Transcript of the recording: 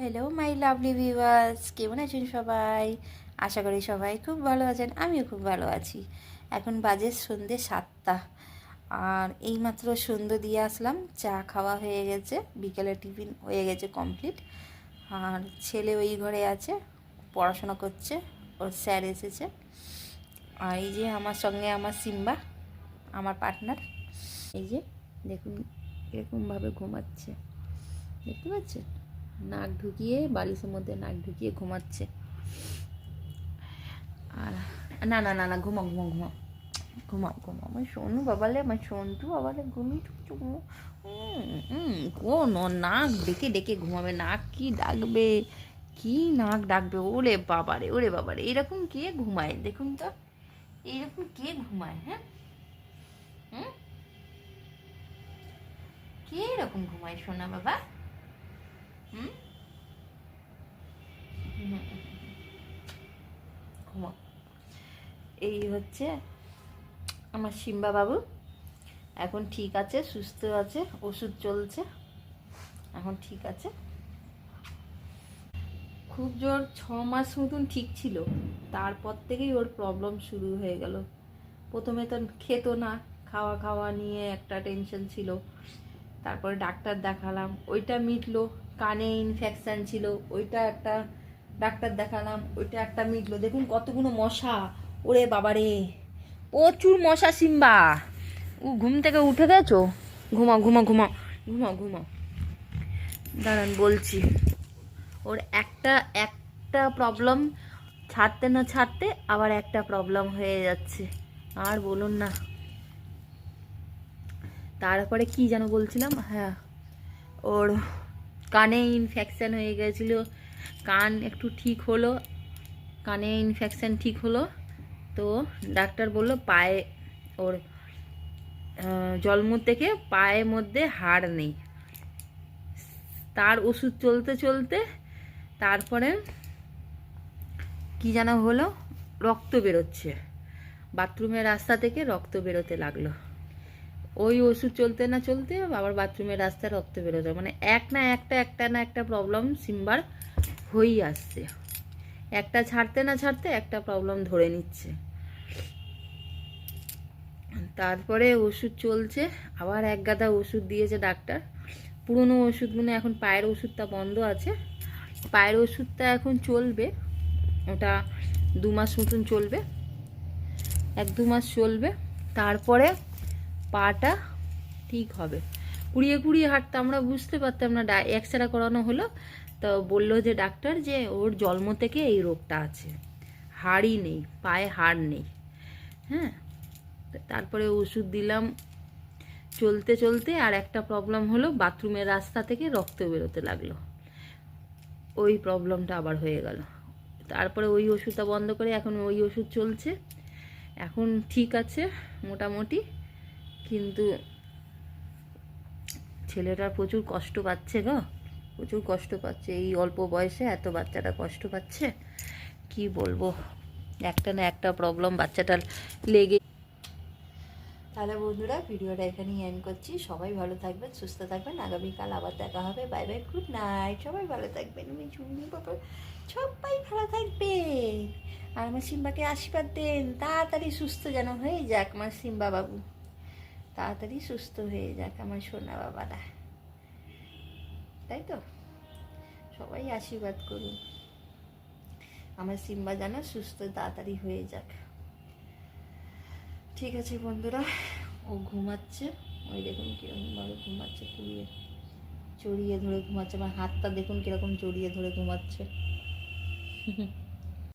Hello my lovely viewers কেমন আছেন সবাই? আশা করি সবাই খুব ভালো আছেন, আমিও খুব ভালো আছি। এখন বাজে সন্ধে সাতটা। আর এইমাত্র সন্ধ্যে দিয়ে আসলাম, চা খাওয়া হয়ে গেছে, বিকেলে টিফিন হয়ে গেছে কমপ্লিট আর ছেলে ওই ঘরে আছে, পড়াশোনা করছে, ওর স্যার এসেছে। আর এই যে আমার সঙ্গে আমার সিম্বা, আমার পার্টনার এই যে দেখুন, এরকমভাবে ঘুমাচ্ছে। দেখতে পাচ্ছেন? নাক ঢুকিয়ে, বালিশের মধ্যে নাক ঢুকিয়ে ঘুমাচ্ছে। আর না না না না, ঘুমাও ঘুমাও ঘুমাও। ঘুমাও ঘুমাও। আমার সোনু বাবালে, আমার সন্তু বাবালে ঘুমিয়ে ঠুকছো কোন ও নাক ডেকে ডেকে ঘুমাবে? নাক কি ডাকবে? কি নাক ডাকবে? ওরে বাবারে ওরে বাবারে। এরকম কে ঘুমায় দেখুন তো? এরকম কে ঘুমায় হ্যাঁ? কে এরকম ঘুমায় সোনা বাবা? হুম এই হচ্ছে আমার সিম্বা বাবু। এখন ঠিক আছে, সুস্থ আছে, ওষুধ চলছে। এখন ঠিক আছে। খুব জোর ছ মাস মতন ঠিক ছিল। তারপর থেকেই ওর প্রবলেম শুরু হয়ে গেল। প্রথমে তো খেতো না, খাওয়া খাওয়া নিয়ে একটা টেনশন ছিল। তারপরে ডাক্তার দেখালাম, ওইটা মিটলো। কানে ইনফেকশান ছিল, ওইটা একটা ডাক্তার দেখালাম, ওইটা একটা মিটলো। দেখুন কতগুলো মশা। ওরে বাবারে, প্রচুর মশা সিম্বা। ও ঘুম থেকে উঠে গেছো? ঘুমাও ঘুমাও ঘুমাও ঘুমাও ঘুমাও। দাঁড়ান, বলছি। ওর একটা একটা প্রবলেম ছাড়তে না ছাড়তে আবার একটা প্রবলেম হয়ে যাচ্ছে। আর বলুন না। তারপরে কি যেন বলছিলাম? হ্যাঁ ওর কানে ইনফেকশান হয়ে গেছিল। কান একটু ঠিক হলো। কানে ইনফেকশান ঠিক হলো। তো ডাক্তার বলল পায়ে ওর জন্ম থেকে পায়ের মধ্যে হাড় নেই। তার ওষুধ চলতে চলতে তারপরে কি যেন হলো, রক্ত বেরোচ্ছে। বাথরুমের রাস্তা থেকে রক্ত বেরোতে লাগল। ওই ওষুধ চলতে না চলতে আবার বাথরুমের রাস্তায় রক্ত বেরোতে মানে এক না একটা একটা না একটা প্রবলেম সিম্বার হয়েই আসছে। একটা ছাড়তে না ছাড়তে একটা প্রবলেম ধরে নিচ্ছে। তারপরে ওষুধ চলছে, আবার এক গাদা ওষুধ দিয়েছে ডাক্তার। পুরনো ওষুধগুলো এখন পায়ের ওষুধটা বন্ধ আছে। পায়ের ওষুধটা এখন চলবে, ওটা দু মাস মতন চলবে। এক দু মাস চলবে। তারপরে পাটা ঠিক হবে। কুড়িয়ে কুড়িয়ে হাঁটতে আমরা বুঝতে পারতাম না এক্সরে করানো হলো, তো বলল যে ডাক্তার যে ওর জন্ম থেকে এই রোগটা আছে। হাড়ই নেই, পায়ে হাড় নেই। হ্যাঁ? তারপরে ওষুধ দিলাম। চলতে চলতে আর একটা প্রবলেম হলো, বাথরুমের রাস্তা থেকে রক্ত বেরোতে লাগল। ওই প্রবলেমটা আবার হয়ে গেল। তারপরে ওই ওষুধটা বন্ধ করে এখন ওই ওষুধ চলছে। এখন ঠিক আছে, মোটামুটি। কিন্তু ছেলেটা প্রচুর কষ্ট পাচ্ছে গো। প্রচুর কষ্ট পাচ্ছে। এই অল্প বয়সে এত বাচ্চাটা কষ্ট পাচ্ছে। কি বলব? একটা না একটা প্রবলেম বাচ্চাটার লেগে তাহলে বন্ধুরা, ভিডিওটা এখানেই এন্ড করছি। সবাই ভালো থাকবেন, সুস্থ থাকবেন। আগামীকাল আবার দেখা হবে। বাই বাই গুড নাইট সবাই ভালো থাকবেন। আমি ঝুমনি সবাই ভালো থাকবে আর আমার সিম্বাকে আশীর্বাদ দেন। তাড়াতাড়ি সুস্থ যেন হয়ে যাক আমার সিম্বা বাবু। তাড়াতাড়ি সুস্থ হয়ে যাক আমার সোনা বাবারা। তাই তো? সবাই আশীর্বাদ করুন। আমার সিম্বা যেন সুস্থ, তাড়াতাড়ি হয়ে যাক। ঠিক আছে বন্ধুরা, ও ঘুমাচ্ছে। ওই দেখুন কীরকমভাবে ঘুমাচ্ছে, পুড়িয়ে চড়িয়ে ধরে ঘুমাচ্ছে। আমার হাতটা দেখুন কীরকম জড়িয়ে ধরে ঘুমাচ্ছে।